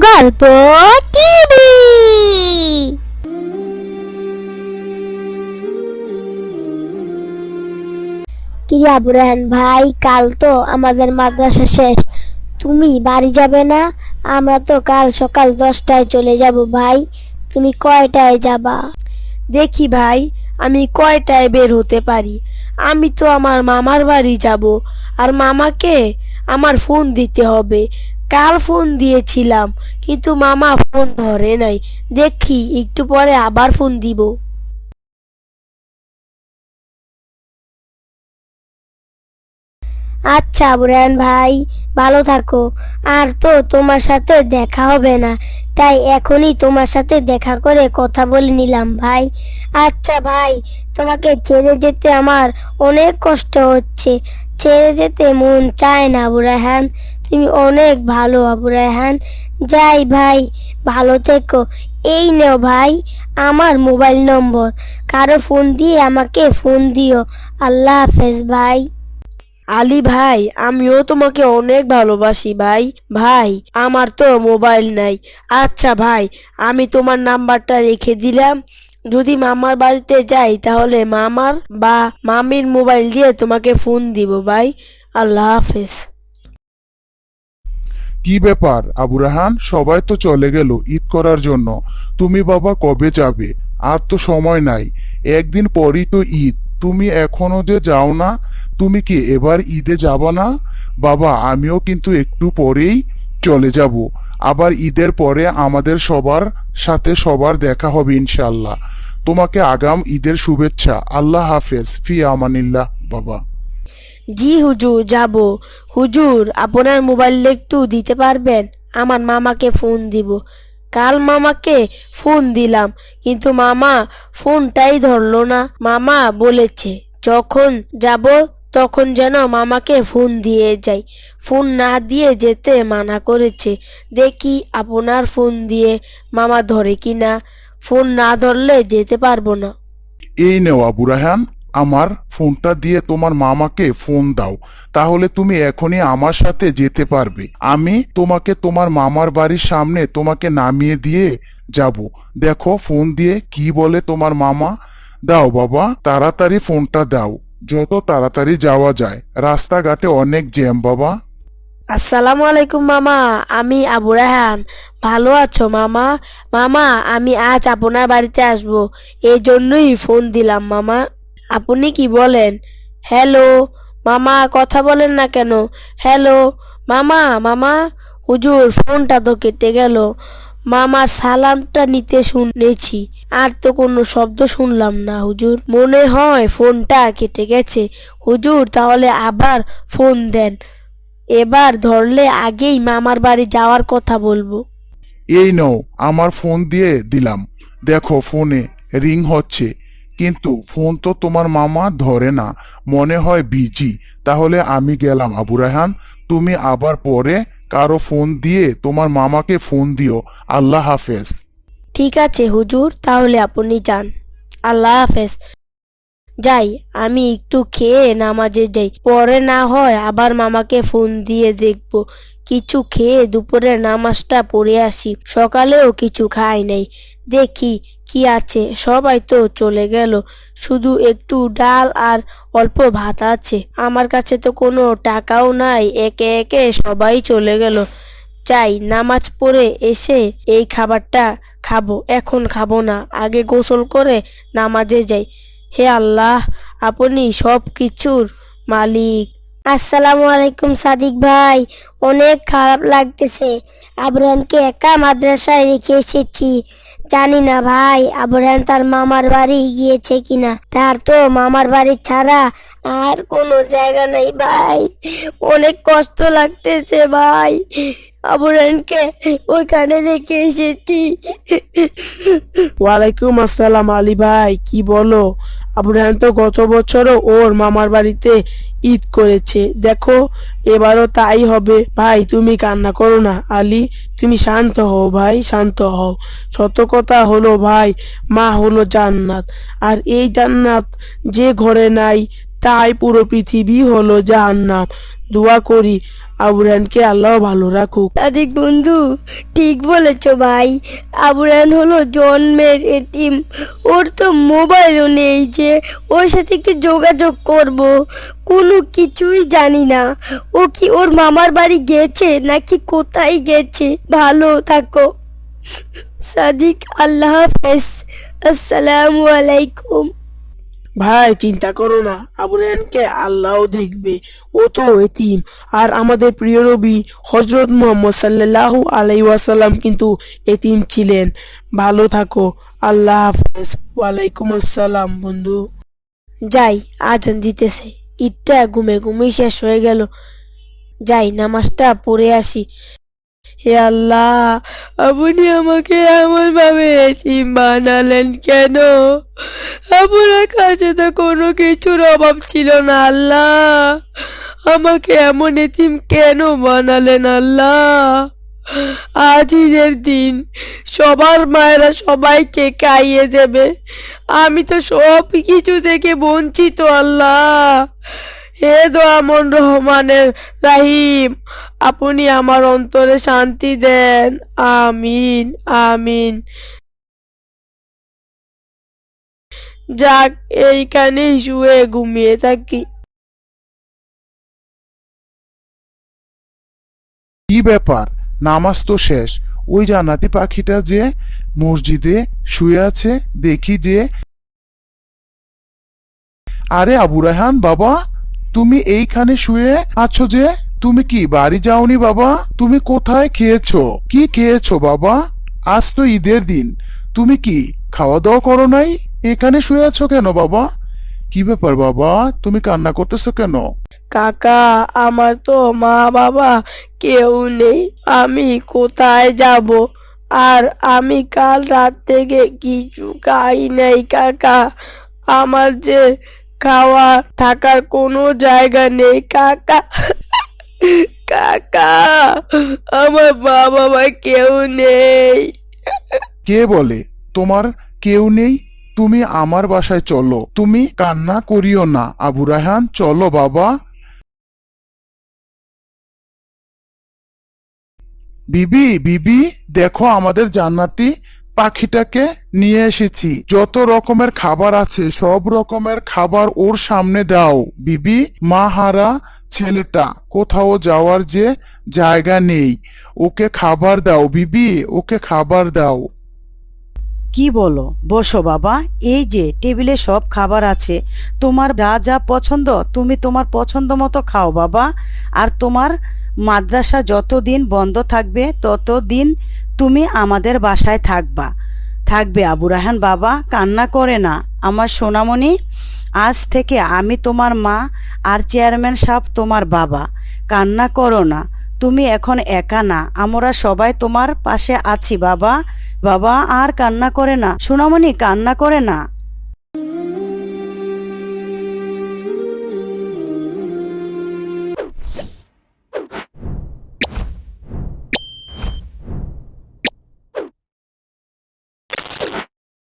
গল্প টিভি। কিরে ভাই কাল তো আমাদের মাদ্রাসা শেষ। তুমি বাড়ি যাবে না? আমরা তো কাল সকাল দশটায় চলে যাব ভাই। তুমি কয়টায় যাবা? দেখি ভাই আমি কয়টায় বের হতে পারি? আমি তো আমার মামার বাড়ি যাব। আর মামাকে আমার ফোন দিতে হবে। কাল ফোন দিয়েছিলাম, কিন্তু মামা ফোন ধরে নাই। দেখি, একটু পরে আবার ফোন দিব। আচ্ছা আবুরান ভাই, ভালো থাকো। আর তো তোমার সাথে দেখা হবে না, তাই এখনই তোমার সাথে দেখা করে কথা বলে নিলাম ভাই। আচ্ছা ভাই, তোমাকে ছেড়ে যেতে আমার অনেক কষ্ট হচ্ছে। ছেড়ে যেতে মন চায় না আবু রায়হান তুমি অনেক ভালো আবু রায়হান যাই ভাই, ভালো থেকো। এই নেও ভাই, আমার মোবাইল নম্বর। কারও ফোন দিয়ে আমাকে ফোন দিও। আল্লাহ হাফেজ ভাই। আলী ভাই, আমিও তোমাকে অনেক ভালোবাসি ভাই। ভাই, আমার তো মোবাইল নাই। আচ্ছা ভাই, আমি তোমার নাম্বারটা রেখে দিলাম। যদি মামার বাড়িতে যাই, তাহলে মামার বা মামির মোবাইল দিয়ে তোমাকে ফোন দিব, ভাই। আল্লাহ হাফেজ। কি ব্যাপার, আবু রাহান? সবাই তো চলে গেল ঈদ করার জন্য। তুমি বাবা কবে যাবে? আর তো সময় নাই। একদিন পরই তো ঈদ। তুমি এখনও যে যাও না, তুমি কি এবার ঈদে যাবা না? বাবা, আমিও কিন্তু একটু পরেই চলে যাব। আবার ঈদের পরে আমাদের সবার সাথে সবার দেখা হবে ইনশাল্লাহ তোমাকে আগাম ঈদের শুভেচ্ছা। আল্লাহ হাফেজ। ফি আমানিল্লাহ, বাবা। জি হুজুর, যাব। হুজুর, আপনার মোবাইল একটু দিতে পারবেন? আমার মামাকে ফোন দিব। কাল মামাকে ফোন দিলাম, কিন্তু মামা ফোনটাই ধরলো না। মামা বলেছে, যখন যাব তখন যেন মামাকে ফোন দিয়ে যাই। ফোন না দিয়ে যেতে মানা করেছে। দেখি আপনার ফোন দিয়ে মামা ধরে কিনা। ফোন না ধরলে যেতে পারব না। এই নেও আবু রাহান আমার ফোনটা দিয়ে তোমার মামাকে ফোন দাও। তাহলে তুমি এখনই আমার সাথে যেতে পারবে। আমি তোমাকে তোমার মামার বাড়ির সামনে তোমাকে নামিয়ে দিয়ে যাব। দেখো ফোন দিয়ে কি বলে তোমার মামা। দাও বাবা, তাড়াতাড়ি ফোনটা দাও। যত তাড়াতাড়ি যাওয়া যায়। রাস্তাঘাটে অনেক জ্যাম, বাবা। আসসালামু আলাইকুম, মামা। আমি আবু রাহান ভালো আছো, মামা? মামা, আমি আজ আপনার বাড়িতে আসব। এই জন্যই ফোন দিলাম, মামা। আপনি কি বলেন? হ্যালো, মামা, কথা বলেন না কেন? হ্যালো, মামা মামা। হুজুর, ফোনটা তো কেটে গেল। মামার সালামটা নিতে শুনেছি। আর তো কোনো শব্দ শুনলাম না, হুজুর। মনে হয় ফোনটা কেটে গেছে। হুজুর, তাহলে আবার ফোন দেন। এবার ধরলে আগেই মামার বাড়ি যাওয়ার কথা বলব। এই নাও, আমার ফোন দিয়ে দিলাম। দেখো, ফোনে রিং হচ্ছে। কিন্তু ফোন তো তোমার মামা ধরে না। মনে হয় বিজি। তাহলে আমি গেলাম আবু রাহান তুমি আবার পরে কারও ফোন দিয়ে তোমার মামাকে ফোন দিও। আল্লাহ হাফেজ। ঠিক আছে, হুজুর, তাহলে আপনি যান। আল্লাহ হাফেজ। যাই, আমি একটু খেয়ে নামাজে যাই। পরে না হয় আবার মামাকে ফোন দিয়ে দেখব। কিছু খেয়ে দুপুরের নামাজটা পড়ে আসি। সকালেও কিছু খাই নাই। দেখি কি আছে? সবাই তো চলে গেল। শুধু একটু ডাল আর অল্প ভাত আছে। আমার কাছে তো কোনো টাকাও নাই। একে একে সবাই চলে গেল। চাই নামাজ পড়ে এসে এই খাবারটা খাব। এখন খাব না। আগে গোসল করে নামাজে যাই। হে আল্লাহ, আপনি সব কিছুর মালিক। আসসালামু আলাইকুম সাদিক ভাই। অনেক খারাপ লাগতেছে। আবরানকে একা মাদ্রাসায় রেখে এসেছি। জানি না ভাই, আবরান তার মামার বাড়ি গিয়েছে কিনা। তার তো মামার বাড়ি ছাড়া আর কোনো জায়গা নেই ভাই। অনেক কষ্ট লাগতেছে ভাই। ওইখানে রেখে এসেছি। ওয়ালাইকুম আসসালাম আলী ভাই, কি বলো? আবু তো গত বছরও ওর মামার বাড়িতে ঈদ করেছে। দেখো, এবারও তাই হবে। ভাই, তুমি কান্না করো না, আলী। তুমি শান্ত হও ভাই, শান্ত হও। সত্য কথা হলো, ভাই, মা হলো জান্নাত। আর এই জান্নাত যে ঘরে নাই, তাই পুরো পৃথিবী হলো জাহান্নাম। দোয়া করি আবু রাহানকে আল্লাহ ভালো রাখুক। সাদিক বন্ধু, ঠিক বলেছ ভাই। আবুরান হলো জন্মের এতিম। ওর তো মোবাইলও নেই যে ওর সাথে একটু যোগাযোগ করব। কোনো কিছুই জানি না। ও কি ওর মামার বাড়ি গেছে নাকি কোথায় গেছে? ভালো থাকো। সাদিক আল্লাহ হাফেজ। আসসালামু আলাইকুম। ভাই চিন্তা করো না। আবু রাহানকে আল্লাহ দেখবে। ও তো এতিম। আর আমাদের প্রিয় রবি হজরত মোহাম্মদ সাল্লাল্লাহু আলাই ওয়াসাল্লাম কিন্তু এতিম ছিলেন। ভালো থাকো। আল্লাহ হাফেজ। ওয়ালাইকুম আসসালাম বন্ধু। যাই আজান দিতেছে। ঈদটা ঘুমে ঘুমে শেষ হয়ে গেল। যাই নামাজটা পড়ে আসি। হে আল্লাহ, আপনি আমাকে এমন ভাবে এতিম বানালেন কেন? আপনার কাছে তো কোনো কিছুর অভাব ছিল না, আল্লাহ। আমাকে এমন এতিম কেন বানালেন, আল্লাহ? আজ ঈদের দিন সবার মায়েরা সবাইকে খাইয়ে দেবে। আমি তো সব কিছু থেকে বঞ্চিত, আল্লাহ। হে দোয়ামন রহমানের রাহিম, আপনি আমার অন্তরে শান্তি দেন। আমিন আমিন। যাক এইখানে শুয়ে ঘুমিয়ে থাকি। কি ব্যাপার? নামাজ তো শেষ। ওই জান্নাতি পাখিটা যে মসজিদে শুয়ে আছে, দেখি যে। আরে আবু রায়হান বাবা তুমি এইখানে শুয়ে আছো যে? তুমি কি বাড়ি যাওনি বাবা? তুমি কোথায় খেয়েছো? কি খেয়েছো বাবা? আজ তো ঈদের দিন। তুমি কি খাওয়া দাওয়া করো নাই? এখানে শুয়ে আছো কেন বাবা? কি ব্যাপার বাবা? তুমি কান্না করতেছো কেন? কাকা, আমার তো মা বাবা কেউ নেই। আমি কোথায় যাব? আর আমি কাল রাত থেকে কিছু খাই নাই, কাকা। আমার যে খাওয়া থাকার কোনো জায়গা নেই, কাকা। কাকা, আমার মা কেউ নেই। কে বলে? তোমার কেউ নেই? তুমি আমার বাসায় চলো। তুমি কান্না করিও না। আবু রায়হান, চলো বাবা। বিবি বিবি, দেখো আমাদের জান্নাতি পাখিটাকে নিয়ে এসেছি। যত রকমের খাবার আছে, সব রকমের খাবার ওর সামনে দাও। বিবি, মা হারা, ছেলেটা, কোথাও যাওয়ার যে জায়গা নেই। ওকে খাবার দাও, বিবি, ওকে খাবার দাও। কি বলো? বসো বাবা। এই যে, টেবিলে সব খাবার আছে। তোমার যা যা পছন্দ, তুমি তোমার পছন্দ মতো খাও বাবা। আর তোমার মাদ্রাসা যতদিন বন্ধ থাকবে, ততদিন তুমি আমাদের বাসায় থাকবা। থাকবে, আবু রাহান বাবা কান্না করে না। আমার সোনামণি, আজ থেকে আমি তোমার মা আর চেয়ারম্যান সাহেব তোমার বাবা। কান্না করো না। তুমি এখন একা না। আমরা সবাই তোমার পাশে আছি, বাবা। বাবা আর কান্না করে না। সোনামণি, কান্না করে না।